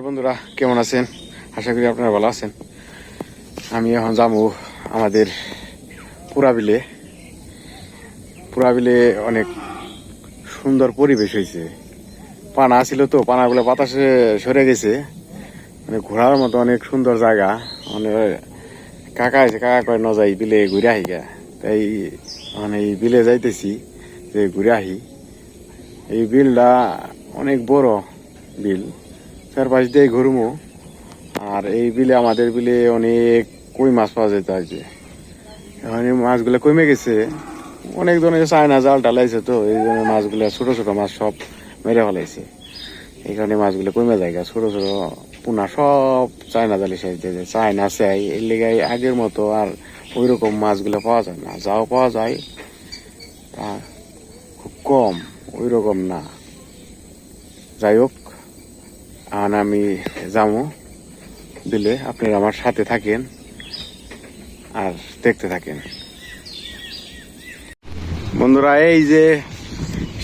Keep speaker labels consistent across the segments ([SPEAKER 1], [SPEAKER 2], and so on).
[SPEAKER 1] High বন্ধুরা, কেমন আছেন? আশা করি আপনারা ভালো আছেন। আমি এখন যাব আমাদের পুরা বিলে পুরা বিলে অনেক সুন্দর পরিবেশ হয়েছে। পানা ছিল তো, পানাগুলো বাতাসে সরে গেছে। মানে ঘোরার মতো অনেক সুন্দর জায়গা। মানে কাকা আছে কাকা কয়, ন যাই, বিলে ঘুরে আহি গা। তাই মানে এই বিলে যাইতেছি যে ঘুরে আহি। এই বিলটা অনেক বড় বিল। চারপাশ দিয়ে ঘুরমু। আর এই বিলে, আমাদের বিলে অনেক কই মাছ পাওয়া যেত আর কি এখন মাছগুলো কমে গেছে। অনেক ধরনের চায়না জাল ডালাইছে তো, এই জন্য মাছগুলো, ছোট ছোট মাছ সব মেরে ফেলাইছে। এই কারণে মাছগুলো কমে যায়। ছোট ছোট পোনা সব চায়না জালি সাইজ দিয়ে চায়না চাই, এর লেগে আগের মতো আর ওই রকম মাছগুলো পাওয়া যায় না। যাও পাওয়া যায়, তা খুব কম ওই রকম না। যাই হোক আর আমি যাব। দিলে আপনারা আমার সাথে থাকেন আর দেখতে থাকেন। বন্ধুরা, এই যে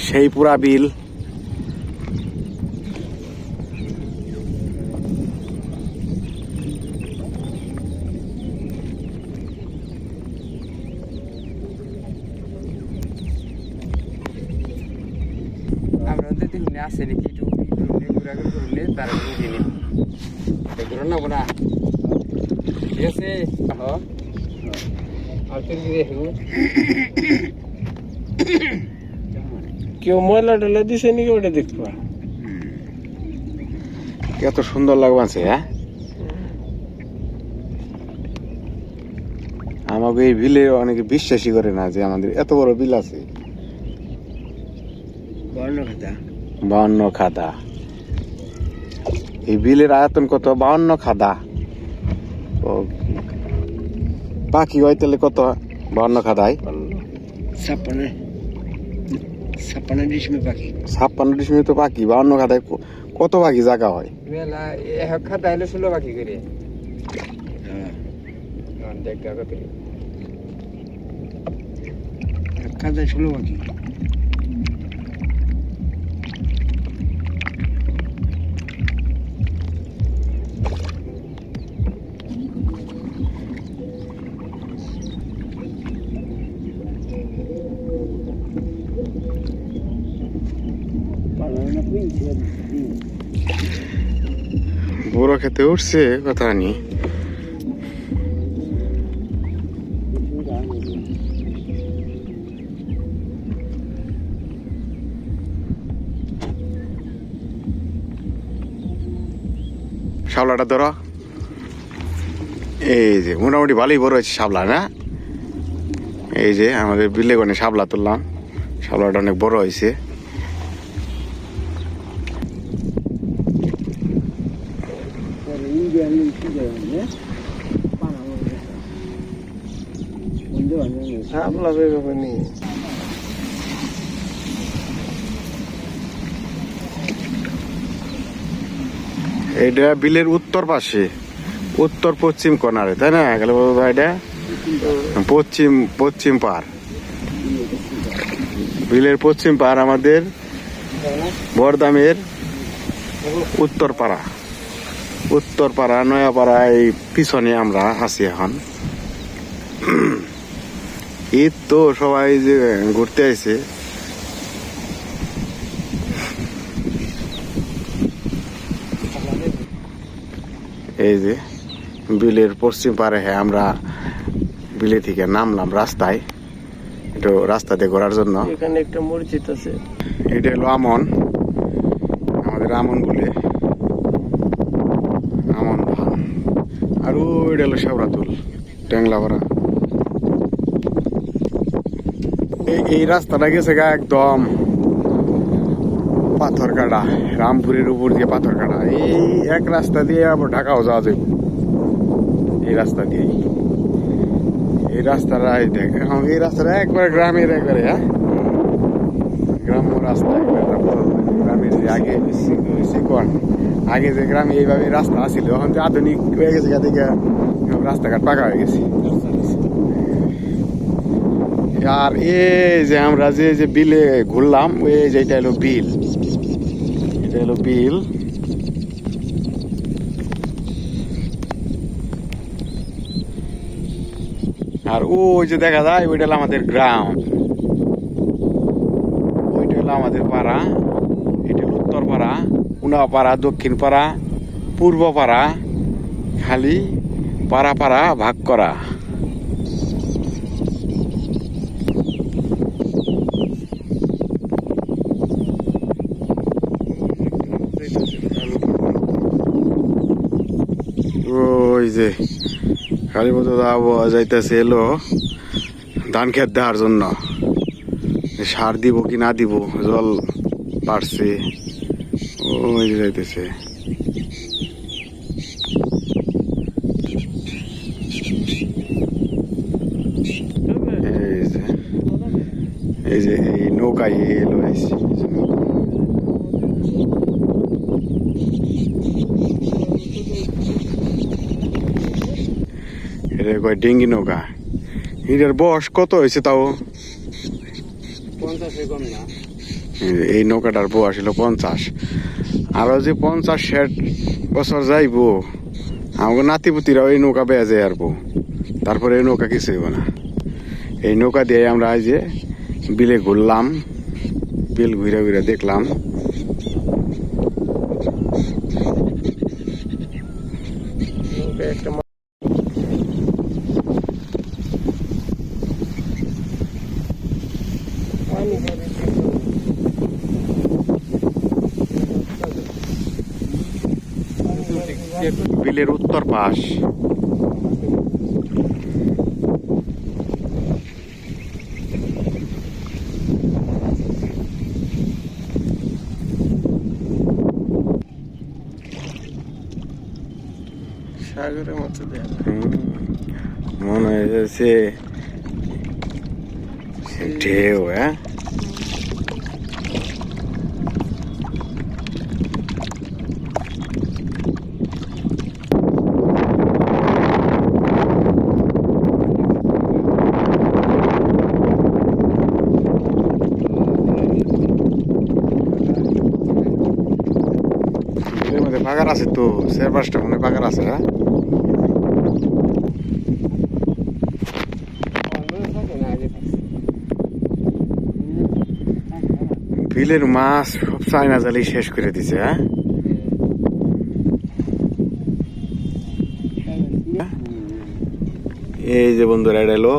[SPEAKER 1] সেই পুরা বিল।
[SPEAKER 2] আমরা দেখুন আসে নাকি একটু? বুঝে না বোনা ঠিক আছে হ্যাঁ আর তুই
[SPEAKER 3] কেউ ময়লা টয়লা দিছে নাকি ওটা দেখবা
[SPEAKER 1] কত সুন্দর লাগবাছে হ্যাঁ? আমাকে এই বিলে অনেকে বিশ্বাসই করে না যে আমাদের এত বড় বিল আছে।
[SPEAKER 3] বর্ণ খাতা।
[SPEAKER 1] বাউন্ন খাদা এই বিলের আয়তন কত? বাউন্ন খাদা। ও। পাখি হয় তাহলে কত? বাউন্ন খাদায়।
[SPEAKER 3] ছাপ্পান্ন। ছাপ্পান্ন ডিসমে পাখি
[SPEAKER 1] ছাপ্পান্ন তো পাখি বাউন্ন খাদায় কত পাখি জায়গা হয়?
[SPEAKER 2] হলো ষোলো বাকি করে।
[SPEAKER 3] হ্যাঁ। ষোলো পাখি
[SPEAKER 1] বড় খেতে উঠছে, কথা নি শাবলাটা ধরো। এই যে, মোটামুটি ভালোই বড় হয়েছে শাবলা না? এই যে, আমাদের বিলে গনে শাবলা তুললাম। শাবলাটা অনেক বড় হয়েছে।
[SPEAKER 3] শাপলা বেরোবে নি
[SPEAKER 1] এটা বিলের উত্তর পাশে। উত্তর পশ্চিম কর্নারে তাই না, গেলে এটা পশ্চিম পশ্চিম পার। বিলের পশ্চিম পার আমাদের বরদামের উত্তর পাড়া। উত্তর পাড়া নয়াপাড়া এই পিছনে আমরা আছি এখন। ঈদ তো সবাই যে ঘুরতে আইছে। এই যে বিলের পশ্চিম পারে হ্যাঁ আমরা বিলে থেকে নামলাম রাস্তায়। একটু রাস্তাতে ঘোরার জন্য।
[SPEAKER 3] এখানে একটা মসজিদ আছে।
[SPEAKER 1] এটা হলো আমন। আমাদের আমন বলে। আমন আর ওইটা হলো শেওড়াতুল ট্যাংলা এই- রাস্তাটা গেছে গা একদম পাথর কাটা রামপুরের উপর দিয়ে পাথর কাটা এই এক রাস্তা দিয়ে আবার ঢাকাও যাওয়া যাবে এই রাস্তা দিয়ে এই রাস্তাটা দেখ, এখন এই রাস্তাটা একবার গ্রামের একবারে হ্যাঁ? গ্রাম্য রাস্তা একবার গ্রামের যে আগে শিকড় আগে যে গ্রামে এইভাবে রাস্তা আছিল, এখন তো আধুনিক হয়ে গেছে গা রাস্তাঘাট পাকা হয়ে গেছে। আর এই যে আমরা যে যে বিলে ঘুরলাম, এই যে এটা হলো বিল। এটা হলো বিল। আর ওই যে দেখা যায়, ওইটা হলো আমাদের গ্রাম। ওইটা হলো আমাদের পাড়া। এটা হলো উত্তর পাড়া উনাপাড়া দক্ষিণ পাড়া, পূর্ব পাড়া, খালি পাড়া পাড়া ভাগ করা। যে কালীপদ আবহাওয়া যাইতেছে, এলো। ধান খেত দেওয়ার জন্য। সার দিব কি না দিব, জল বাড়ছে, ওই যে যাইতেছে। এই যে, এই নৌকায় এলো আইসি এই যে নৌকা। এটা কয় ডেঙ্গি নৌকা। এটার বয়স কত হয়েছে তাও? এই নৌকাটার বয়স হলো পঞ্চাশ। আরও যে পঞ্চাশ ষাট বছর যাইবো আমাকে নাতিপুতিরাও এই নৌকা বেজে আরবো তারপরে এই নৌকা কিছু হইব না। এই নৌকা দিয়ে আমরা আজ বিলে ঘুরলাম বিল ঘুরে ঘুরে দেখলাম।
[SPEAKER 3] একটা
[SPEAKER 1] বিলের উত্তর পাশ
[SPEAKER 3] সাগরের মতো দেখা যায়।
[SPEAKER 1] হুম, মনে হয়েছে ঢেউ হ্যাঁ বিলের মধ্যে পাগার আছে তো চার পাঁচটা মনে পাগার আছে হ্যাঁ? বিলের মাছ সব চাইনা জালি শেষ করে দিছে হ্যাঁ? এই যে বন্ধুরা, এটা হলো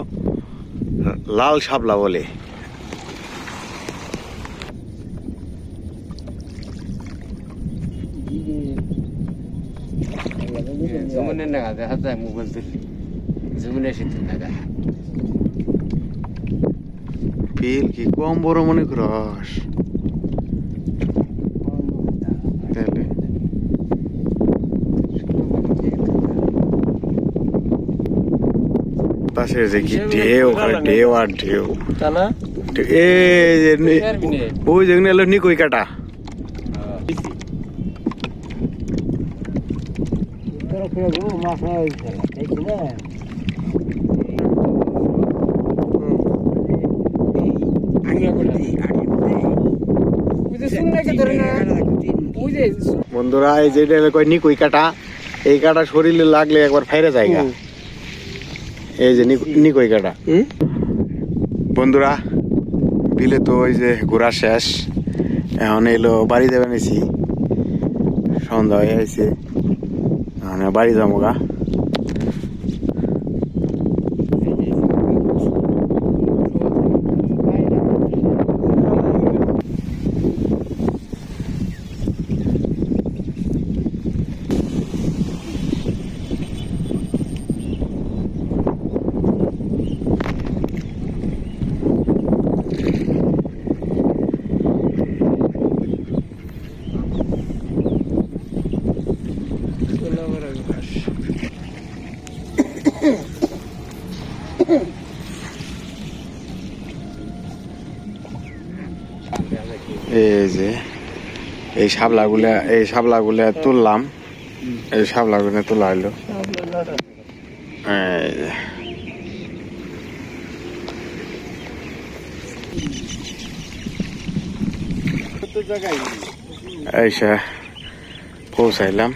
[SPEAKER 1] লাল শাপলা বলে।
[SPEAKER 2] জমনের নাগা দেখা যায় মোবাইল তুললি জমনে এসে তুল নাগা
[SPEAKER 1] বিল কি কম বড় মনে করস তাহলে তাসে যে কি ঢেউ খালি ঢেউ আর ঢেউ
[SPEAKER 3] তা না
[SPEAKER 1] এই যে নি- ওই যে এলো নিকই কাটা বন্ধুরা এই যে এটা হলো কয় নিকই কাটা। এই কাটা শরীরে লাগলে একবার ফাইরে জায়গা এই যে নিক- নিকই কাটা। বন্ধুরা বিলে তো ওই যে ঘোরা শেষ। এখন এলো বাড়ি যাবে নিছি সন্ধ্যা হয়ে আইছে এখন বাড়ি যাব গা
[SPEAKER 3] গোলাপের ঘাস
[SPEAKER 1] এই যে এই শাপলাগুলা এই শাপলাগুলা তুললাম। এই শাপলাগুলা তোলা হইল। এই এইসা পৌঁছাইলাম।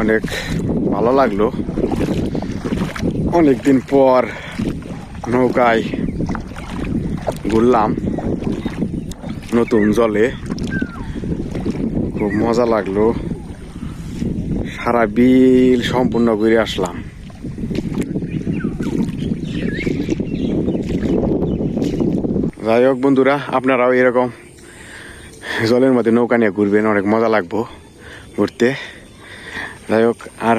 [SPEAKER 1] অনেক ভালো লাগল। অনেকদিন পর নৌকায় ঘুরলাম নতুন জলে। খুব মজা লাগল। সারা বিল সম্পূর্ণ ঘুরে আসলাম। যাই হোক বন্ধুরা, আপনারাও এরকম জলের মধ্যে নৌকা নিয়ে ঘুরবেন, অনেক মজা লাগবো ঘুরতে। যাই হোক, আর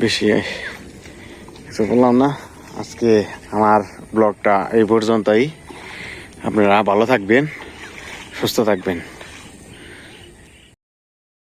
[SPEAKER 1] বেশি কিছু বললাম না। আজকে আমার ব্লগটা এই পর্যন্তই। আপনারা ভালো থাকবেন, সুস্থ থাকবেন।